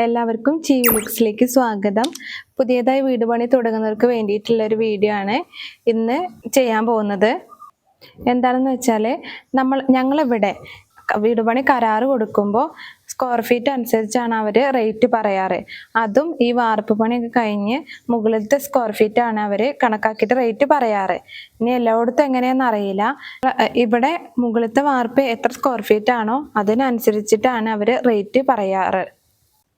എല്ലാവർക്കും ചീ ലുക്സിലേക്ക് സ്വാഗതം. പുതിയതായി വീട് പണി തുടങ്ങുന്നവർക്ക് വേണ്ടിയിട്ടുള്ള ഒരു വീഡിയോ ആണ് ഇന്ന് ചെയ്യാൻ പോകുന്നത്. എന്താണെന്ന് വെച്ചാൽ നമ്മൾ ഞങ്ങളിവിടെ വീട് പണി കരാറ് കൊടുക്കുമ്പോൾ സ്ക്വയർ ഫീറ്റ് അനുസരിച്ചാണ് അവർ റേറ്റ് പറയാറ്. അതും ഈ വാർപ്പ് പണിയൊക്കെ കഴിഞ്ഞ് മുകളിലത്തെ സ്ക്വയർ ഫീറ്റ് ആണ് അവർ കണക്കാക്കിയിട്ട് റേറ്റ് പറയാറ്. ഇനി എല്ലായിടത്തും എങ്ങനെയാണെന്ന് അറിയില്ല. ഇവിടെ മുകളിലത്തെ വാർപ്പ് എത്ര സ്ക്വയർ ഫീറ്റ് ആണോ അതിനനുസരിച്ചിട്ടാണ് അവർ റേറ്റ് പറയാറ്.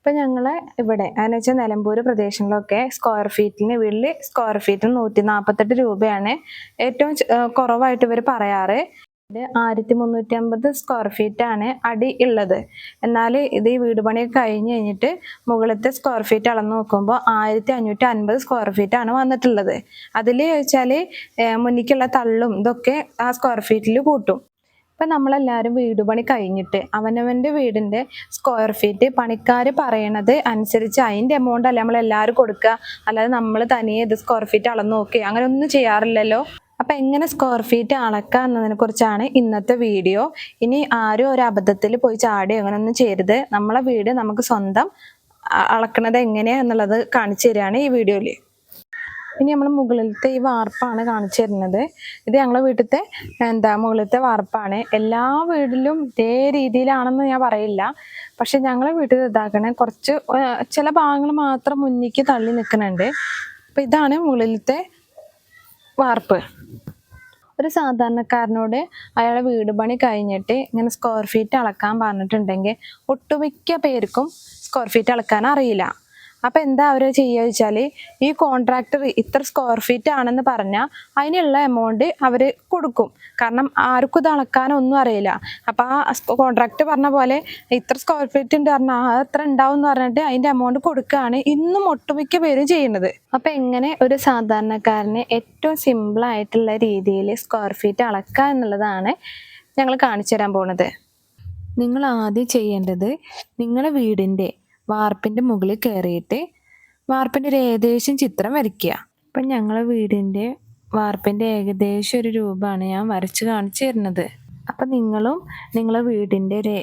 ഇപ്പൊ ഞങ്ങൾ ഇവിടെ അതെന്ന് വെച്ചാൽ നിലമ്പൂർ പ്രദേശങ്ങളിലൊക്കെ സ്ക്വയർ ഫീറ്റിന് വീട്ടിൽ സ്ക്വയർ ഫീറ്റിന് നൂറ്റി നാൽപ്പത്തെട്ട് രൂപയാണ് ഏറ്റവും കുറവായിട്ട് ഇവർ പറയാറ്. ഇത് ആയിരത്തി മുന്നൂറ്റി അമ്പത് സ്ക്വയർ ഫീറ്റ് ആണ് അടി ഉള്ളത് എന്നാൽ ഇത് ഈ വീട് പണി കഴിഞ്ഞ് കഴിഞ്ഞിട്ട് മുകളിലത്തെ സ്ക്വയർ ഫീറ്റ് അളന്ന് നോക്കുമ്പോൾ ആയിരത്തി അഞ്ഞൂറ്റി അൻപത് സ്ക്വയർ ഫീറ്റ് ആണ് വന്നിട്ടുള്ളത്. അതിൽ ചോദിച്ചാൽ മുന്നിക്കുള്ള തള്ളും ഇതൊക്കെ ആ സ്ക്വയർ ഫീറ്റിൽ കൂട്ടും ഇപ്പം നമ്മളെല്ലാവരും വീട് പണി കഴിഞ്ഞിട്ട് അവനവന്റെ വീടിന്റെ സ്ക്വയർ ഫീറ്റ് പണിക്കാർ പറയണത് അനുസരിച്ച് അതിന്റെ എമൗണ്ട് അല്ല നമ്മളെല്ലാവരും കൊടുക്കുക. അല്ലാതെ നമ്മൾ തനിയെ ഇത് സ്ക്വയർ ഫീറ്റ് അളന്ന് നോക്കി. അങ്ങനെ ഒന്നും ചെയ്യാറില്ലല്ലോ. അപ്പം എങ്ങനെ സ്ക്വയർ ഫീറ്റ് അളക്കുക എന്നതിനെ കുറിച്ചാണ് ഇന്നത്തെ വീഡിയോ. ഇനി ആരും ഒരു അബദ്ധത്തിൽ പോയി ചാടി അങ്ങനെ ഒന്നും ചെയ്യരുത്. നമ്മളെ വീട് നമുക്ക് സ്വന്തം അളക്കണത് എങ്ങനെയാ എന്നുള്ളത് കാണിച്ചു തരികയാണ് ഈ വീഡിയോയിൽ ഇനി നമ്മൾ മുകളിലത്തെ ഈ വാർപ്പാണ് കാണിച്ചു തരുന്നത്. ഇത് ഞങ്ങളെ വീട്ടിലത്തെ എന്താ മുകളിലത്തെ വാർപ്പാണ്. എല്ലാ വീട്ടിലും ഇതേ രീതിയിലാണെന്ന് ഞാൻ പറയില്ല. പക്ഷെ ഞങ്ങളെ വീട്ടിൽ ഇതാക്കണേ കുറച്ച് ചില ഭാഗങ്ങൾ മാത്രം മുന്നിക്ക് തള്ളി നിൽക്കുന്നുണ്ട്. അപ്പം ഇതാണ് മുകളിലത്തെ വാർപ്പ്. ഒരു സാധാരണക്കാരനോട് അയാളെ വീട് പണി കഴിഞ്ഞിട്ട് ഇങ്ങനെ സ്ക്വയർ ഫീറ്റ് അളക്കാൻ പറഞ്ഞിട്ടുണ്ടെങ്കിൽ ഒട്ടുമിക്ക പേർക്കും സ്ക്വയർ ഫീറ്റ് അളക്കാൻ അറിയില്ല. അപ്പം എന്താ അവർ ചെയ്യുക വെച്ചാൽ ഈ കോൺട്രാക്ടർ ഇത്ര സ്ക്വയർ ഫീറ്റ് ആണെന്ന് പറഞ്ഞാൽ അതിനുള്ള എമൗണ്ട് അവർ കൊടുക്കും. കാരണം ആർക്കും ഇത് അളക്കാനൊന്നും അറിയില്ല. അപ്പം ആ കോൺട്രാക്ട് പറഞ്ഞ പോലെ ഇത്ര സ്ക്വയർ ഫീറ്റ് ഉണ്ട് പറഞ്ഞാൽ ആ എത്ര ഉണ്ടാവും എന്ന് പറഞ്ഞിട്ട് അതിന്റെ എമൗണ്ട് കൊടുക്കുകയാണ് ഇന്നും ഒട്ടുമിക്ക പേരും ചെയ്യുന്നത്. അപ്പം എങ്ങനെ ഒരു സാധാരണക്കാരന് ഏറ്റവും സിമ്പിൾ ആയിട്ടുള്ള രീതിയിൽ സ്ക്വയർ ഫീറ്റ് അളക്കുക എന്നുള്ളതാണ് ഞങ്ങൾ കാണിച്ചു തരാൻ പോണത്. നിങ്ങൾ ആദ്യം ചെയ്യേണ്ടത് നിങ്ങളുടെ വീടിന്റെ വാർപ്പിന്റെ മുകളിൽ കയറിയിട്ട് വാർപ്പിന്റെ ഒരു ഏകദേശം ചിത്രം വരയ്ക്കുക. അപ്പം ഞങ്ങളെ വീടിന്റെ വാർപ്പിന്റെ ഏകദേശം ഒരു രൂപമാണ് ഞാൻ വരച്ച് കാണിച്ചു തരുന്നത്. അപ്പം നിങ്ങളും നിങ്ങളെ വീടിന്റെ ഒരു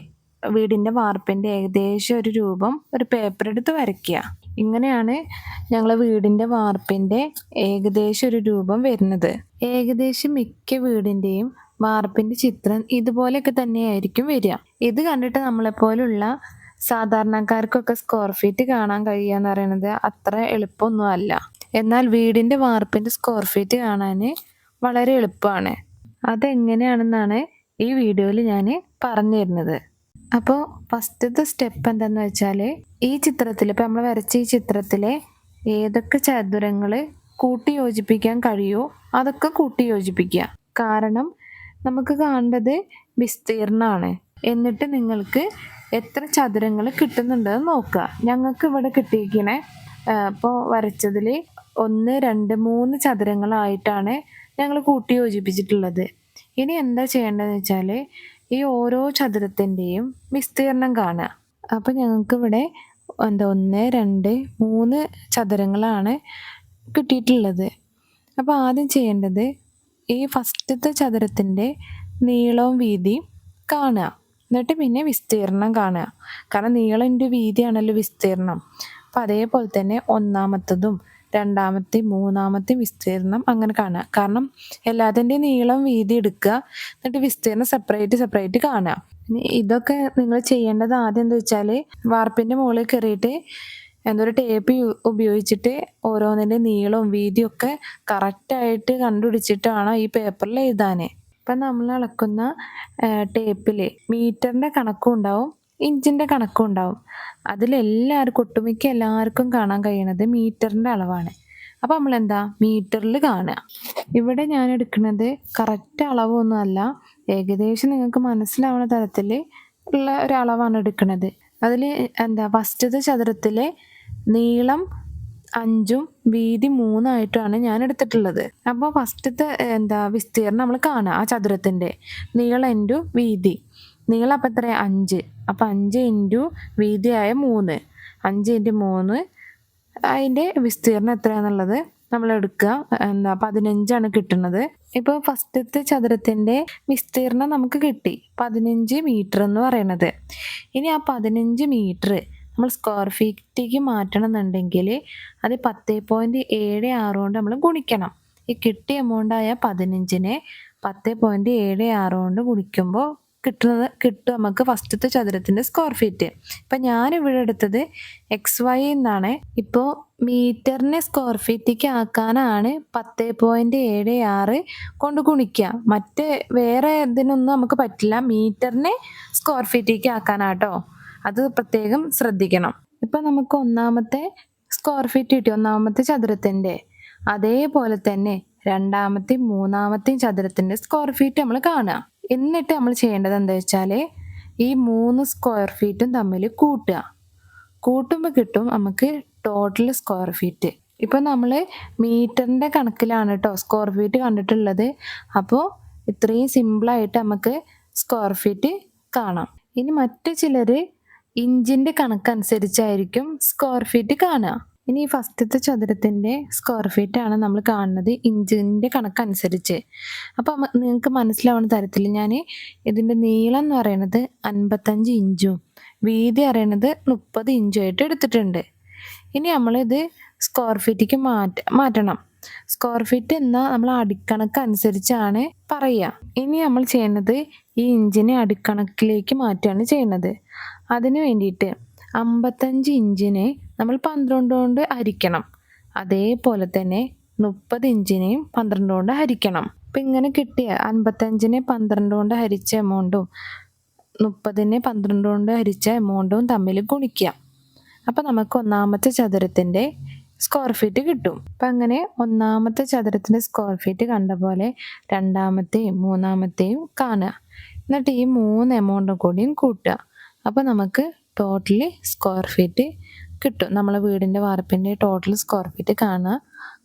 വീടിന്റെ വാർപ്പിന്റെ ഏകദേശം ഒരു രൂപം ഒരു പേപ്പർ എടുത്ത് വരയ്ക്കുക. ഇങ്ങനെയാണ് ഞങ്ങളെ വീടിന്റെ വാർപ്പിന്റെ ഏകദേശം ഒരു രൂപം വരുന്നത്. ഏകദേശം മിക്ക വീടിന്റെയും വാർപ്പിന്റെ ചിത്രം ഇതുപോലെയൊക്കെ തന്നെയായിരിക്കും വരിക. ഇത് കണ്ടിട്ട് നമ്മളെപ്പോലുള്ള സാധാരണക്കാർക്കൊക്കെ സ്ക്വയർ ഫീറ്റ് കാണാൻ കഴിയുക എന്ന് പറയുന്നത് അത്ര എളുപ്പമൊന്നും അല്ല എന്നാൽ വീടിന്റെ വാർപ്പിന്റെ സ്ക്വയർ ഫീറ്റ് കാണാൻ വളരെ എളുപ്പമാണ്. അതെങ്ങനെയാണെന്നാണ് ഈ വീഡിയോയിൽ ഞാൻ പറഞ്ഞു തരുന്നത്. അപ്പോൾ ഫസ്റ്റത്തെ സ്റ്റെപ്പ് എന്താണെന്ന് വെച്ചാൽ ഈ ചിത്രത്തിൽ ഇപ്പോൾ നമ്മൾ വരച്ച ഈ ചിത്രത്തിലെ ഏതൊക്കെ ചതുരങ്ങൾ കൂട്ടി യോജിപ്പിക്കാൻ കഴിയുമോ അതൊക്കെ കൂട്ടി യോജിപ്പിക്കുക. കാരണം നമുക്ക് കാണേണ്ടത് വിസ്തീർണമാണ് എന്നിട്ട് നിങ്ങൾക്ക് എത്ര ചതുരങ്ങൾ കിട്ടുന്നുണ്ടെന്ന് നോക്കുക. ഞങ്ങൾക്ക് ഇവിടെ കിട്ടിയിരിക്കണേ ഇപ്പോൾ വരച്ചതിൽ ഒന്ന് രണ്ട് മൂന്ന് ചതുരങ്ങളായിട്ടാണ് ഞങ്ങൾ കൂട്ടി യോജിപ്പിച്ചിട്ടുള്ളത്. ഇനി എന്താ ചെയ്യേണ്ടതെന്ന് വെച്ചാൽ ഈ ഓരോ ചതുരത്തിന്റെയും വിസ്തീർണം കാണുക. അപ്പോൾ ഞങ്ങൾക്ക് ഇവിടെ എന്താ ഒന്ന് രണ്ട് മൂന്ന് ചതുരങ്ങളാണ് കിട്ടിയിട്ടുള്ളത്. അപ്പോൾ ആദ്യം ചെയ്യേണ്ടത് ഈ ഫസ്റ്റത്തെ ചതുരത്തിന്റെ നീളവും വീതിയും കാണുക. എന്നിട്ട് പിന്നെ വിസ്തീർണം കാണുക. കാരണം നീളം വീതിയാണല്ലോ വിസ്തീർണം അപ്പം അതേപോലെ തന്നെ ഒന്നാമത്തതും രണ്ടാമത്തെ മൂന്നാമത്തെ വിസ്തീർണം അങ്ങനെ കാണുക. കാരണം എല്ലാത്തിന്റെയും നീളം വീതി എടുക്കുക എന്നിട്ട് വിസ്തീർണം സെപ്പറേറ്റ് സെപ്പറേറ്റ് കാണുക. ഇതൊക്കെ നിങ്ങൾ ചെയ്യേണ്ടത് ആദ്യം എന്താ വെച്ചാൽ വാർപ്പിന്റെ മുകളിൽ കയറിയിട്ട് എന്തോ ഒരു ടേപ്പ് ഉപയോഗിച്ചിട്ട് ഓരോന്നിന്റെ നീളവും വീതിയും ഒക്കെ കറക്റ്റായിട്ട് കണ്ടുപിടിച്ചിട്ടാണ് ഈ പേപ്പറിൽ എഴുതാൻ? ഇപ്പം നമ്മൾ അളക്കുന്ന ടേപ്പിൽ മീറ്ററിന്റെ കണക്കും ഉണ്ടാവും ഇഞ്ചിന്റെ കണക്കും ഉണ്ടാവും. അതിലെല്ലാവർക്കും ഒട്ടുമിക്ക എല്ലാവർക്കും കാണാൻ കഴിയണത് മീറ്ററിന്റെ അളവാണ്. അപ്പം നമ്മൾ എന്താ മീറ്ററിൽ കാണുക. ഇവിടെ ഞാൻ എടുക്കുന്നത് കറക്റ്റ് അളവൊന്നും അല്ല ഏകദേശം നിങ്ങൾക്ക് മനസ്സിലാവുന്ന തരത്തിൽ ഉള്ള ഒരളവാണ് എടുക്കുന്നത്. അതിൽ എന്താ? ഫസ്റ്റത്തെ ചതുരത്തിലെ നീളം അഞ്ചും വീതി മൂന്നായിട്ടാണ് ഞാൻ എടുത്തിട്ടുള്ളത് അപ്പോൾ ഫസ്റ്റത്തെ എന്താ വിസ്തീർണം നമ്മൾ കാണുക ആ ചതുരത്തിന്റെ നീളം ഇന്റു വീതി. നീളം അപ്പം എത്ര അഞ്ച്. അപ്പം അഞ്ച് ഇന്റു വീതിയായ മൂന്ന്. അഞ്ച് ഇന്റു മൂന്ന് അതിന്റെ വിസ്തീർണം എത്രയാണെന്നുള്ളത് നമ്മൾ എടുക്കുക എന്താ പതിനഞ്ചാണ് കിട്ടുന്നത്. ഇപ്പോൾ ഫസ്റ്റത്തെ ചതുരത്തിന്റെ വിസ്തീർണം നമുക്ക് കിട്ടി. പതിനഞ്ച് മീറ്റർ എന്ന് പറയണത്. ഇനി ആ പതിനഞ്ച് മീറ്റർ നമ്മൾ സ്ക്വയർ ഫീറ്റിലേക്ക് മാറ്റണം എന്നുണ്ടെങ്കിൽ അത് പത്ത് പോയിന്റ് ഏഴ് ആറ് കൊണ്ട് നമ്മൾ ഗുണിക്കണം. ഈ കിട്ടിയ എമൗണ്ടായ പതിനഞ്ചിനെ പത്ത് പോയിന്റ് ഏഴ് ആറ് കൊണ്ട് ഗുണിക്കുമ്പോൾ കിട്ടുന്നത് കിട്ടും നമുക്ക് ഫസ്റ്റത്തെ ചതുരത്തിന്റെ സ്ക്വയർ ഫീറ്റ് ഇപ്പം ഇവിടെ എടുത്തത് എക്സ് വൈ എന്നാണ്. ഇപ്പോൾ മീറ്ററിനെ സ്ക്വയർ ഫീറ്റിലേക്ക് ആക്കാനാണ് പത്ത് പോയിന്റ് ഏഴ് ആറ് കൊണ്ട് ഗുണിക്കുക. മറ്റ് വേറെ ഇതിനൊന്നും നമുക്ക് പറ്റില്ല. മീറ്ററിനെ സ്ക്വയർ ഫീറ്റിലേക്ക് ആക്കാനാട്ടോ. അത് പ്രത്യേകം ശ്രദ്ധിക്കണം. ഇപ്പൊ നമുക്ക് ഒന്നാമത്തെ സ്ക്വയർ ഫീറ്റ് കിട്ടി. ഒന്നാമത്തെ ചതുരത്തിന്റെ. അതേപോലെ തന്നെ രണ്ടാമത്തെയും മൂന്നാമത്തെയും ചതുരത്തിന്റെ സ്ക്വയർ ഫീറ്റ് നമ്മൾ കാണുക. എന്നിട്ട് നമ്മൾ ചെയ്യേണ്ടത് എന്താ വെച്ചാൽ ഈ മൂന്ന് സ്ക്വയർ ഫീറ്റും തമ്മിൽ കൂട്ടുക. കൂട്ടുമ്പോൾ കിട്ടും നമുക്ക് ടോട്ടൽ സ്ക്വയർ ഫീറ്റ് ഇപ്പൊ നമ്മൾ മീറ്ററിന്റെ കണക്കിലാണ് കേട്ടോ സ്ക്വയർ ഫീറ്റ് കണ്ടിട്ടുള്ളത്. അപ്പോൾ ഇത്രയും സിമ്പിളായിട്ട് നമുക്ക് സ്ക്വയർ ഫീറ്റ് കാണാം. ഇനി മറ്റു ചിലർ ഇഞ്ചിന്റെ കണക്കനുസരിച്ചായിരിക്കും സ്ക്വയർ ഫീറ്റ് കാണുക. ഇനി ഈ ഫസ്റ്റത്തെ ചതുരത്തിന്റെ സ്ക്വയർ ഫീറ്റ് ആണ് നമ്മൾ കാണുന്നത് ഇഞ്ചിന്റെ കണക്കനുസരിച്ച്. അപ്പോൾ നിങ്ങൾക്ക് മനസ്സിലാവുന്ന തരത്തിൽ ഞാൻ ഇതിന്റെ നീളം എന്ന് പറയുന്നത് അൻപത്തഞ്ച് ഇഞ്ചും വീതി അറിയണത് മുപ്പത് ഇഞ്ചും ആയിട്ട് എടുത്തിട്ടുണ്ട്. ഇനി നമ്മളിത് സ്ക്വയർ ഫീറ്റിക്ക് മാറ്റ മാറ്റണം. സ്ക്വയർ ഫീറ്റ് എന്ന നമ്മൾ അടിക്കണക്ക് അനുസരിച്ചാണ് പറയുക. ഇനി നമ്മൾ ചെയ്യുന്നത് ഈ ഇഞ്ചിനെ അടിക്കണക്കിലേക്ക് മാറ്റുകയാണ് ചെയ്യുന്നത് അതിന് വേണ്ടിയിട്ട് അമ്പത്തഞ്ച് ഇഞ്ചിനെ നമ്മൾ പന്ത്രണ്ട് കൊണ്ട് ഹരിക്കണം അതേപോലെ തന്നെ മുപ്പത് ഇഞ്ചിനെയും പന്ത്രണ്ട് കൊണ്ട് ഹരിക്കണം അപ്പം ഇങ്ങനെ കിട്ടിയ അൻപത്തഞ്ചിനെ പന്ത്രണ്ട് കൊണ്ട് ഹരിച്ച എമൗണ്ടും മുപ്പതിനെ പന്ത്രണ്ട് കൊണ്ട് ഹരിച്ച എമൗണ്ടും തമ്മിൽ ഗുണിക്കുക. അപ്പം നമുക്ക് ഒന്നാമത്തെ ചതുരത്തിന്റെ സ്ക്വയർ ഫീറ്റ് കിട്ടും. അപ്പം അങ്ങനെ ഒന്നാമത്തെ ചതുരത്തിന്റെ സ്ക്വയർ ഫീറ്റ് കണ്ട പോലെ രണ്ടാമത്തെയും മൂന്നാമത്തെയും കാണുക. എന്നിട്ട് ഈ മൂന്ന് എമൗണ്ടും കൂടിയും കൂട്ടുക. അപ്പോൾ നമുക്ക് ടോട്ടലി സ്ക്വയർ ഫീറ്റ് കിട്ടും. നമ്മളെ വീടിന്റെ വാർപ്പിന്റെ ടോട്ടൽ സ്ക്വയർ ഫീറ്റ് കാണാൻ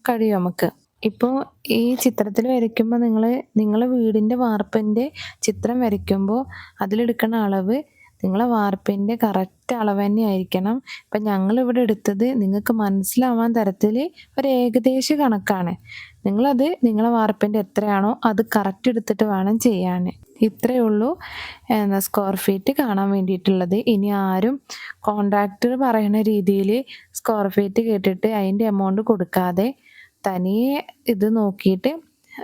കഴിയും നമുക്ക്. ഇപ്പോൾ ഈ ചിത്രത്തിൽ വരയ്ക്കുമ്പോൾ നിങ്ങൾ നിങ്ങൾ വീടിന്റെ വാർപ്പിന്റെ ചിത്രം വരയ്ക്കുമ്പോൾ അതിലെടുക്കുന്ന അളവ് നിങ്ങളെ വാർപ്പിന്റെ കറക്റ്റ് അളവ് തന്നെ ആയിരിക്കണം ഇപ്പം ഞങ്ങളിവിടെ എടുത്തത് നിങ്ങൾക്ക് മനസ്സിലാവാൻ തരത്തിൽ ഒരു ഏകദേശ കണക്കാണ്. നിങ്ങളത് നിങ്ങളെ വാർപ്പിന്റെ എത്രയാണോ അത് കറക്റ്റ് എടുത്തിട്ട് വേണം ചെയ്യാൻ ഇത്രയേ ഉള്ളൂ. എന്താ സ്ക്വയർ ഫീറ്റ് കാണാൻ വേണ്ടിയിട്ടുള്ളത്. ഇനി ആരും കോൺട്രാക്ടർ പറയുന്ന രീതിയിൽ സ്ക്വയർ ഫീറ്റ് കേട്ടിട്ട് അതിന്റെ എമൗണ്ട് കൊടുക്കാതെ തനിയെ ഇത് നോക്കിയിട്ട്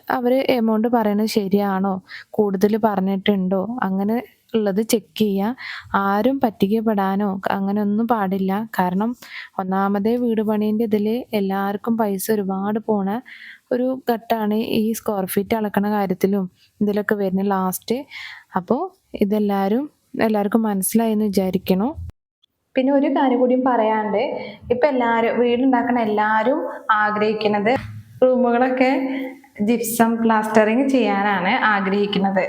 അവർ എമൗണ്ട് പറയുന്നത് ശരിയാണോ? കൂടുതൽ പറഞ്ഞിട്ടുണ്ടോ? അങ്ങനെ ഉള്ളത് ചെക്ക് ചെയ്യുക. ആരും പറ്റിക്കപ്പെടാനോ അങ്ങനെയൊന്നും പാടില്ല. കാരണം ഒന്നാമതേ വീട് പണീന്റെ ഇതിൽ എല്ലാവർക്കും പൈസ ഒരുപാട് പോണ ഒരു ഘട്ടമാണ് ഈ സ്ക്വയർ ഫീറ്റ് അളക്കണ കാര്യത്തിലും ഇതിലൊക്കെ വരുന്ന ലാസ്റ്റ് അപ്പോൾ ഇതെല്ലാവരും എല്ലാവർക്കും മനസ്സിലായി എന്ന് വിചാരിക്കണം. പിന്നെ ഒരു കാര്യം കൂടിയും പറയാണ്ട് ഇപ്പം എല്ലാവരും വീടുണ്ടാക്കണ എല്ലാവരും ആഗ്രഹിക്കുന്നത് റൂമുകളൊക്കെ ജിപ്സം പ്ലാസ്റ്ററിങ് ചെയ്യാനാണ് ആഗ്രഹിക്കുന്നത്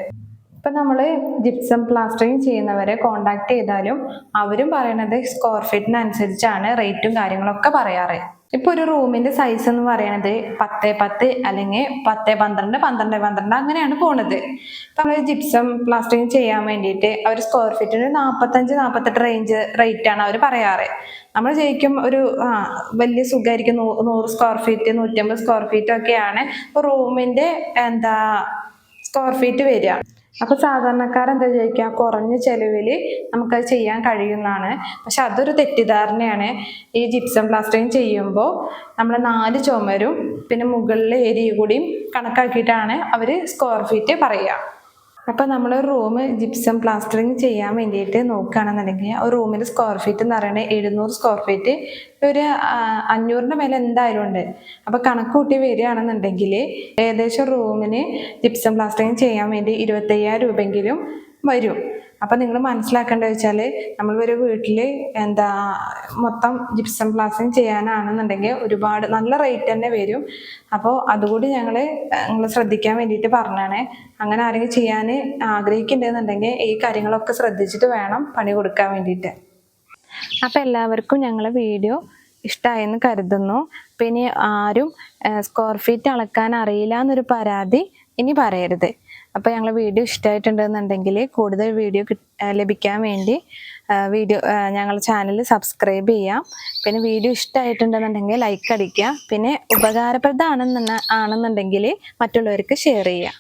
ഇപ്പം നമ്മൾ ജിപ്സം പ്ലാസ്റ്ററിങ് ചെയ്യുന്നവരെ കോണ്ടാക്ട് ചെയ്താലും അവരും പറയണത് സ്ക്വയർ ഫീറ്റിനനുസരിച്ചാണ് റേറ്റും കാര്യങ്ങളൊക്കെ പറയാറ്. ഇപ്പോൾ ഒരു റൂമിന്റെ സൈസ് എന്ന് പറയുന്നത് പത്ത് പത്ത് അല്ലെങ്കിൽ പത്ത് പന്ത്രണ്ട് പന്ത്രണ്ട് പന്ത്രണ്ട് അങ്ങനെയാണ് പോണത്. നമ്മൾ ജിപ്സം പ്ലാസ്റ്ററിങ് ചെയ്യാൻ വേണ്ടിയിട്ട് അവർ സ്ക്വയർ ഫീറ്റിന് നാൽപ്പത്തഞ്ച് നാൽപ്പത്തെട്ട് റേഞ്ച് റേറ്റ് ആണ് അവർ പറയാറ്. നമ്മൾ ശരിക്കും ഒരു ആ വലിയ സുഖമായിരിക്കും നൂറ് സ്ക്വയർ ഫീറ്റ് നൂറ്റമ്പത് സ്ക്വയർ ഫീറ്റ് ഒക്കെയാണ് റൂമിന്റെ എന്താ സ്ക്വയർ ഫീറ്റ് വരിക. അപ്പോൾ സാധാരണക്കാരെന്താ ചോദിക്കുക? കുറഞ്ഞ ചെലവിൽ നമുക്കത് ചെയ്യാൻ കഴിയുന്നതാണ്. പക്ഷെ അതൊരു തെറ്റിദ്ധാരണയാണ്. ഈ ജിപ്സം പ്ലാസ്റ്ററിങ് ചെയ്യുമ്പോൾ നമ്മൾ നാല് ചുമരും പിന്നെ മുകളിലെ ഏരിയ കൂടിയും കണക്കാക്കിയിട്ടാണ് അവർ സ്ക്വയർ ഫീറ്റ് പറയുക. അപ്പോൾ നമ്മൾ റൂം ജിപ്സം പ്ലാസ്റ്ററിങ് ചെയ്യാൻ വേണ്ടിയിട്ട് നോക്കുകയാണെന്നുണ്ടെങ്കിൽ ഒരു റൂമിന്റെ സ്ക്വയർ ഫീറ്റ് എന്ന് പറയുന്നത് എഴുന്നൂറ് സ്ക്വയർ ഫീറ്റ് ഒരു അഞ്ഞൂറിന്റെ മേലെ എന്തായാലും ഉണ്ട്. അപ്പോൾ കണക്ക് കൂട്ടി വരികയാണെന്നുണ്ടെങ്കിൽ ഏകദേശം റൂമിന് ജിപ്സം പ്ലാസ്റ്ററിങ് ചെയ്യാൻ വേണ്ടി ഇരുപത്തയ്യായിരം രൂപയെങ്കിലും വരും. അപ്പോൾ നിങ്ങൾ മനസ്സിലാക്കേണ്ടത് വെച്ചാൽ നമ്മൾ ഒരു വീട്ടിൽ എന്താ മൊത്തം ജിപ്സം പ്ലാസ്റ്റിങ് ചെയ്യാനാണെന്നുണ്ടെങ്കിൽ ഒരുപാട് നല്ല റേറ്റ് തന്നെ വരും. അപ്പോൾ അതുകൂടി ഞങ്ങൾ നിങ്ങൾ ശ്രദ്ധിക്കാൻ വേണ്ടിയിട്ട് പറഞ്ഞാണ്. അങ്ങനെ ആരെങ്കിലും ചെയ്യാൻ ആഗ്രഹിക്കുന്നുണ്ടെന്നുണ്ടെങ്കിൽ ഈ കാര്യങ്ങളൊക്കെ ശ്രദ്ധിച്ചിട്ട് വേണം പണി കൊടുക്കാൻ വേണ്ടിയിട്ട്. അപ്പോൾ എല്ലാവർക്കും ഞങ്ങളെ വീഡിയോ ഇഷ്ടമായെന്ന് കരുതുന്നു. പിന്നെ ആരും സ്ക്വയർ ഫീറ്റ് അളക്കാൻ അറിയില്ല എന്നൊരു പരാതി ഇനി പറയരുത്. അപ്പോൾ ഞങ്ങൾ വീഡിയോ ഇഷ്ടമായിട്ടുണ്ടെന്നുണ്ടെങ്കിൽ കൂടുതൽ വീഡിയോ ലഭിക്കാൻ വേണ്ടി വീഡിയോ ഞങ്ങൾ ചാനൽ സബ്സ്ക്രൈബ് ചെയ്യാം. പിന്നെ വീഡിയോ ഇഷ്ടമായിട്ടുണ്ടെന്നുണ്ടെങ്കിൽ ലൈക്ക് അടിക്കുക. പിന്നെ ഉപകാരപ്രദമാണെന്ന് ആണെന്നുണ്ടെങ്കിൽ മറ്റുള്ളവർക്ക് ഷെയർ ചെയ്യുക.